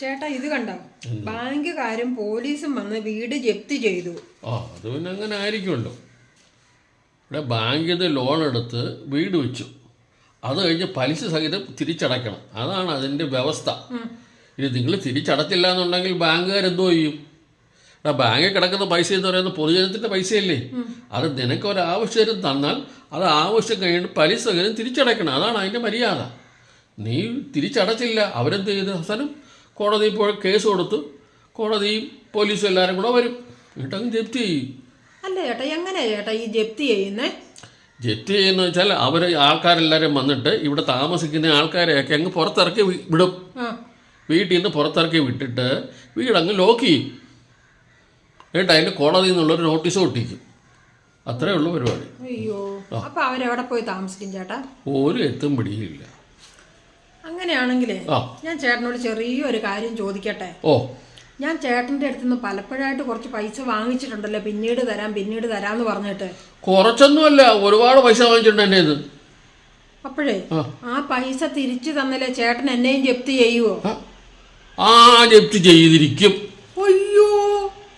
ചേട്ടാ ഇത് കണ്ടോ? ബാങ്കുകാരും പോലീസും വന്ന് വീട് ജപ്തി ചെയ്തു. ആ അത് പിന്നെ അങ്ങനെ ആയിരിക്കുമല്ലോ. ഇവിടെ ബാങ്കിൽ നിന്ന് ലോൺ എടുത്ത് വീട് വെച്ചു. അത് കഴിഞ്ഞ് പലിശ സഹിതം തിരിച്ചടയ്ക്കണം. അതാണ് അതിന്റെ വ്യവസ്ഥ. ഇനി നിങ്ങൾ തിരിച്ചടച്ചില്ല എന്നുണ്ടെങ്കിൽ ബാങ്കുകാർ എന്തോ ചെയ്യും? എടാ ബാങ്കിൽ കിടക്കുന്ന പൈസ എന്ന് പറയുന്നത് പൊതുജനത്തിന്റെ പൈസയല്ലേ? അത് നിനക്ക് ഒരാവശ്യം തന്നാൽ അത് ആവശ്യം കഴിഞ്ഞിട്ട് പലിശ സഹിതം തിരിച്ചടയ്ക്കണം. അതാണ് അതിന്റെ മര്യാദ. നീ തിരിച്ചടച്ചില്ല. അവരെന്ത് ചെയ്ത് അവസാനം കോടതി ഇപ്പോൾ കേസ് കൊടുത്ത്. കോടതിയും പോലീസും എല്ലാവരും കൂടെ വരും. എന്നിട്ടങ്ങ് ജപ്തി ചെയ്യും. അല്ല ചേട്ടാ എങ്ങനെയാ ചേട്ടാ ഈ ജപ്തി ചെയ്യുന്നേ? ജപ്തി ചെയ്യുന്ന വെച്ചാൽ അവർ ആൾക്കാരെല്ലാവരും വന്നിട്ട് ഇവിടെ താമസിക്കുന്ന ആൾക്കാരെയൊക്കെ അങ്ങ് പുറത്തിറക്കി വി- വിടും. ആ. വീട്ടിൽ നിന്ന് പുറത്തിറക്കി വിട്ടിട്ട് വീടങ്ങ് ലോക്ക് ചെയ്യും. എന്നിട്ട് അതിന്റെ കോടതിയിൽ നിന്നുള്ളൊരു നോട്ടീസ് ഒട്ടിക്കും. അത്രേ ഉള്ളൂ പരിപാടി. അയ്യോ. അപ്പൊ അവരെവിടെ പോയി താമസിക്കും ചേട്ടാ? ഒരു എത്തും പിടിയില്ല അങ്ങനെയാണെങ്കിലേ ഞാൻ ചേട്ടനോട് ചെറിയൊരു കാര്യം ചോദിക്കട്ടെ? ഓ. ഞാൻ ചേട്ടന്റെ അടുത്ത് നിന്ന് പലപ്പോഴായിട്ട് കുറച്ച് പൈസ വാങ്ങിച്ചിട്ടുണ്ടല്ലോ പിന്നീട് തരാം പിന്നീട് തരാന്ന് പറഞ്ഞിട്ട്. കുറച്ചൊന്നുമല്ല ഒരുപാട് പൈസ വാങ്ങിച്ചിട്ടുണ്ട് ഇത് അപ്പോഴേ. ആ. പൈസ തിരിച്ചു തന്നല്ലേ ചേട്ടൻ എന്നെയും ജപ്തി ചെയ്യുവോ? ആ ജപ്തി ചെയ്തിരിക്കും.